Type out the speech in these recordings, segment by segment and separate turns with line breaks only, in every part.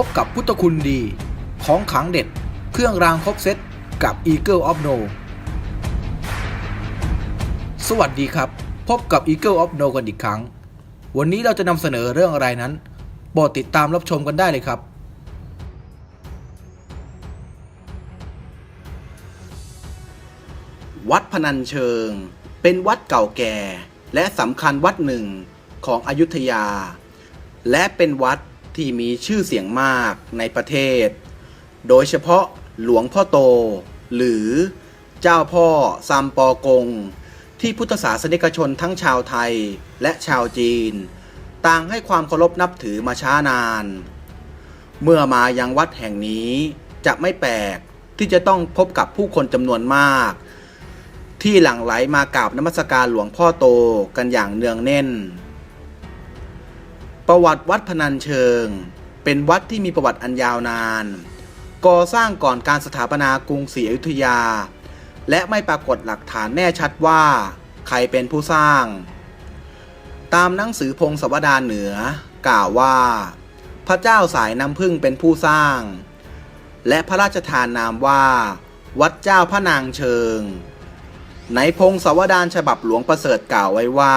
พบกับพุทธคุณดี ของขังเด็ด เครื่องรางครบเซตกับ Eagle of No สวัสดีครับ พบกับ Eagle of No กันอีกครั้ง วันนี้เราจะนำเสนอเรื่องอะไรนั้นโปรดติดตามรับชมกันได้เลยครับ
วัดพนัญเชิง เป็นวัดเก่าแก่ และสำคัญวัดหนึ่งของอยุธยา และเป็นวัด ที่มีชื่อเสียงมากในประเทศ โดยเฉพาะหลวงพ่อโต หรือเจ้าพ่อซัมปอกง ที่พุทธศาสนิกชนทั้งชาวไทยและชาวจีน ต่างให้ความเคารพนับถือมาช้านาน เมื่อมายังวัดแห่งนี้จะไม่แปลกที่จะต้องพบกับผู้คนจำนวนมาก ที่หลั่งไหลมากราบนมัสการหลวงพ่อโตกันอย่างเนืองแน่น ประวัติวัดพนัญเชิง เป็นวัดที่มีประวัติอันยาวนาน ก่อสร้างก่อนการสถาปนากรุงศรีอยุธยา และไม่ปรากฏหลักฐานแน่ชัดว่า ใครเป็นผู้สร้าง ตามหนังสือพงศวดารเหนือกล่าวว่า พระเจ้าสายน้ำพึ่งเป็นผู้สร้าง และพระราชทานนามว่า วัดเจ้าพระนางเชิง ในพงศวดารฉบับหลวงประเสริฐกล่าวไว้ว่า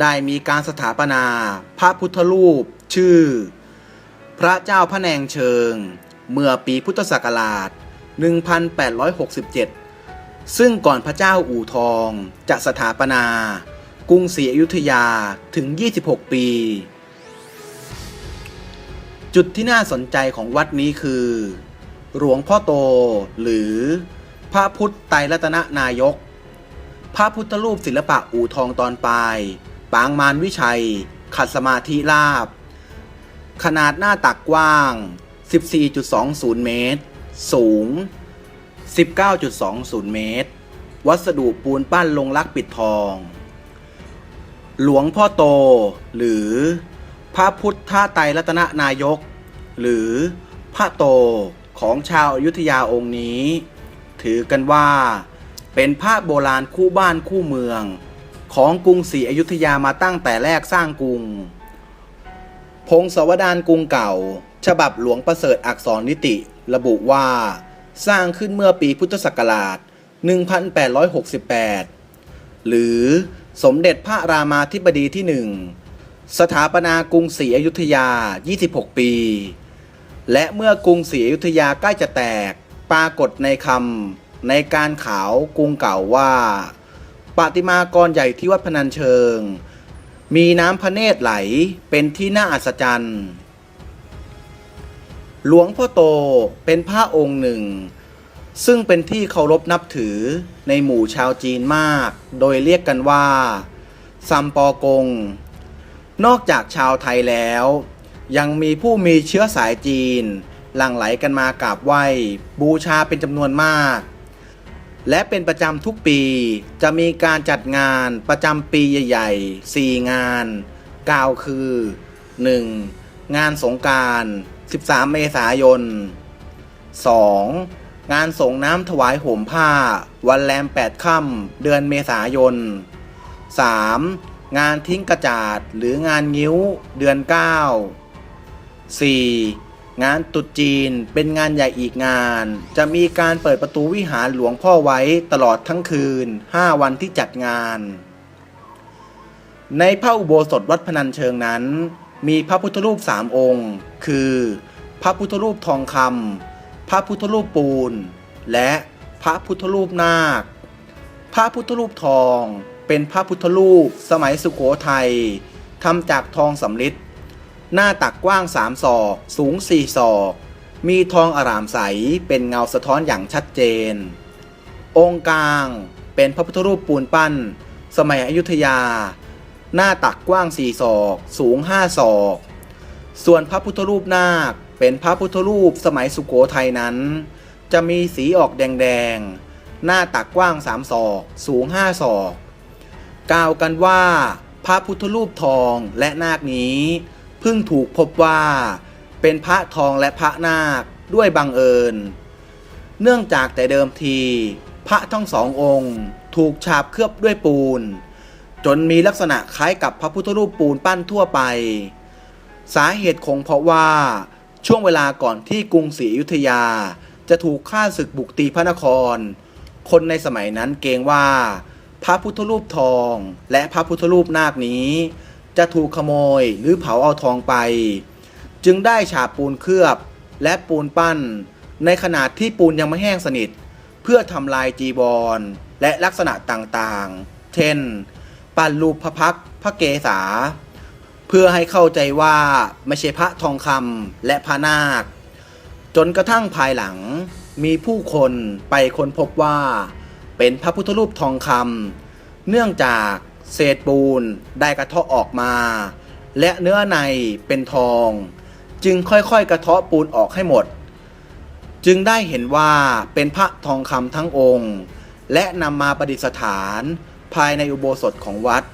ได้มีการสถาปนา พระพุทธรูป ชื่อ พระเจ้าพระแนงเชิง เมื่อปีพุทธศักราช 1867 ซึ่งก่อนพระเจ้าอู่ทองจะสถาปนา กรุงศรีอยุธยาถึง 26 ปี จุดที่น่าสนใจของวัดนี้คือ หลวงพ่อโตหรือพระพุทธไตรรัตนนายก พระพุทธรูปศิลปะอู่ทองตอนปลาย ปางมารวิชัย ขัดสมาธิราบ ขนาดหน้าตักกว้าง 14.20 เมตร สูง 19.20 เมตร วัสดุปูนปั้นลงลักปิดทอง หลวงพ่อโต หรือพระพุทธไตรรัตนนายก หรือพระโตของชาวอยุทยาองค์นี้ ถือกันว่าเป็นพระโบราณคู่บ้านคู่เมือง ของกรุงศรีอยุธยามาตั้งแต่แรกสร้างกรุง พงศาวดารกรุงเก่า ฉบับหลวงประเสริฐอักษรนิติ ระบุว่า สร้างขึ้นเมื่อปีพุทธศักราช 1868 หรือสมเด็จพระรามาธิบดีที่หนึ่งสถาปนากรุงศรีอยุธยา 26 ปี และเมื่อกรุงศรีอยุธยาใกล้จะแตก ปรากฏในคำในการขาวกรุงเก่าว่า ปาติมากรใหญ่ที่วัดพนัญเชิง มีน้ำพระเนตรไหลเป็นที่น่าอัศจรรย์ หลวงพ่อโตเป็นพระองค์หนึ่ง ซึ่งเป็นที่เคารพนับถือในหมู่ชาวจีนมาก โดยเรียกกันว่าซัมปอกง นอกจากชาวไทยแล้ว ยังมีผู้มีเชื้อสายจีน หลั่งไหลกันมากราบไหว้บูชาเป็นจำนวนมาก และเป็นประจำทุกปี จะมีการจัดงานประจำปีใหญ่ๆ 4 งาน กล่าวคือ 1. งานสงการ 13 เมษายน 2. งานส่งน้ำถวายห่มผ้า วันแรม 8 ค่ำเดือนเมษายน 3. งานทิ้งกระจาดหรืองานงิ้วเดือน 9 4. งานตุจีนเป็นงานใหญ่อีกงาน จะมีการเปิดประตูวิหารหลวงพ่อไว้ตลอดทั้งคืน 5 วันที่จัดงาน ในพระอุโบสถวัดพนัญเชิงนั้น มีพระพุทธรูปสามองค์ คือ พระพุทธรูปทองคำพระพุทธรูปปูน และพระพุทธรูปนาค พระพุทธรูปทองเป็นพระพุทธรูปสมัยสุโขทัยทำจากทองสำริด หน้าตักกว้างสามศอก สูงสี่ศอก มีทองอารามใส เป็นเงาสะท้อนอย่างชัดเจน องค์กลาง เป็นพระพุทธรูปปูนปั้น สมัยอยุธยา หน้าตักกว้างสี่ศอก สูงห้าศอก ส่วนพระพุทธรูปนาค เป็นพระพุทธรูปสมัยสุโขทัยนั้น จะมีสีออกแดงๆ หน้าตักกว้างสามศอก สูงห้าศอก กล่าวกันว่า พระพุทธรูปทองและนาคนี้ พิ่งถูกพบว่าเป็นพระทองและพระนาคด้วยบังเอิญ เนื่องจากแต่เดิมที พระทั้งสององค์ ถูกฉาบเคลือบด้วยปูน จนมีลักษณะคล้ายกับพระพุทธรูปปูนปั้นทั่วไป สาเหตุคงเพราะว่าช่วงเวลาก่อนที่กรุงศรีอยุธยาจะถูกฆ่าศึกบุกตีพระนคร คนในสมัยนั้นเกรงว่า พระพุทธรูปทองและพระพุทธรูปนาคนี้ จะถูกขโมยหรือเผาเอาทองไป จึงได้ฉาบปูนเคลือบและปูนปั้น ในขนาดที่ปูนยังไม่แห้งสนิท เพื่อทำลายจีบอลและลักษณะต่างๆ เช่น ปั้นรูปพระพักพระเกศาเพื่อให้เข้าใจว่าไม่ใช่พระทองคำและพระนาค จนกระทั่งภายหลังมีผู้คนไปค้นพบว่า เป็นพระพุทธรูปทองคำเนื่องจาก เศษปูนได้กระเทาะออกมา และเนื้อในเป็นทอง จึงค่อยๆกระเทาะปูนออกให้หมด จึงได้เห็นว่าเป็นพระทองคำทั้งองค์ และนำมาประดิษฐานภายในอุโบสถของวัด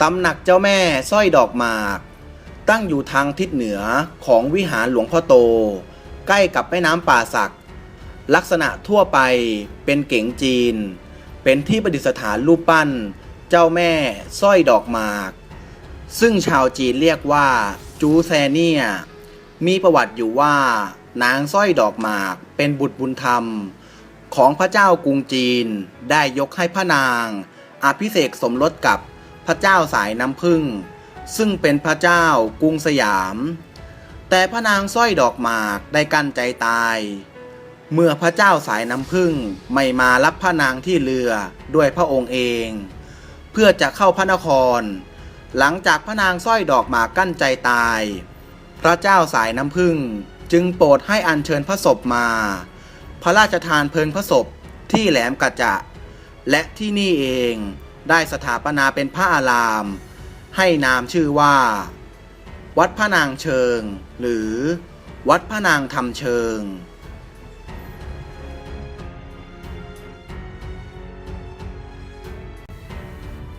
ตำหนักเจ้าแม่สร้อยดอกหมาก ตั้งอยู่ทางทิศเหนือของวิหารหลวงพ่อโต ใกล้กับแม่น้ำป่าสัก ลักษณะทั่วไปเป็นเก๋งจีน เป็นที่ประดิษฐานรูปปั้น เจ้าแม่สร้อยดอกหมาก ซึ่งชาวจีนเรียกว่า จูแซเนีย มีประวัติอยู่ว่านางสร้อยดอกหมากเป็นบุตรบุญธรรม ของพระเจ้ากรุงจีนได้ยกให้พระนาง อภิเษกสมรสกับพระเจ้าสายน้ำผึ้งซึ่งเป็นพระเจ้ากรุงสยาม แต่พระนางสร้อยดอกหมากได้กั้นใจตาย เมื่อพระเจ้าสายน้ำผึ้งไม่มารับพระนางที่เรือด้วยพระองค์เอง เพื่อจะเข้าพระนคร หลังจากพระนางสร้อยดอกหมากกั้นใจตาย พระเจ้าสายน้ำผึ้งจึงโปรดให้อัญเชิญพระศพมา พระราชทานเพลิงพระศพที่แหลมกระจะ และที่นี่เองได้สถาปนาเป็นพระอาราม ให้นามชื่อว่า วัดพระนางเชิง หรือ วัดพระนางทำเชิง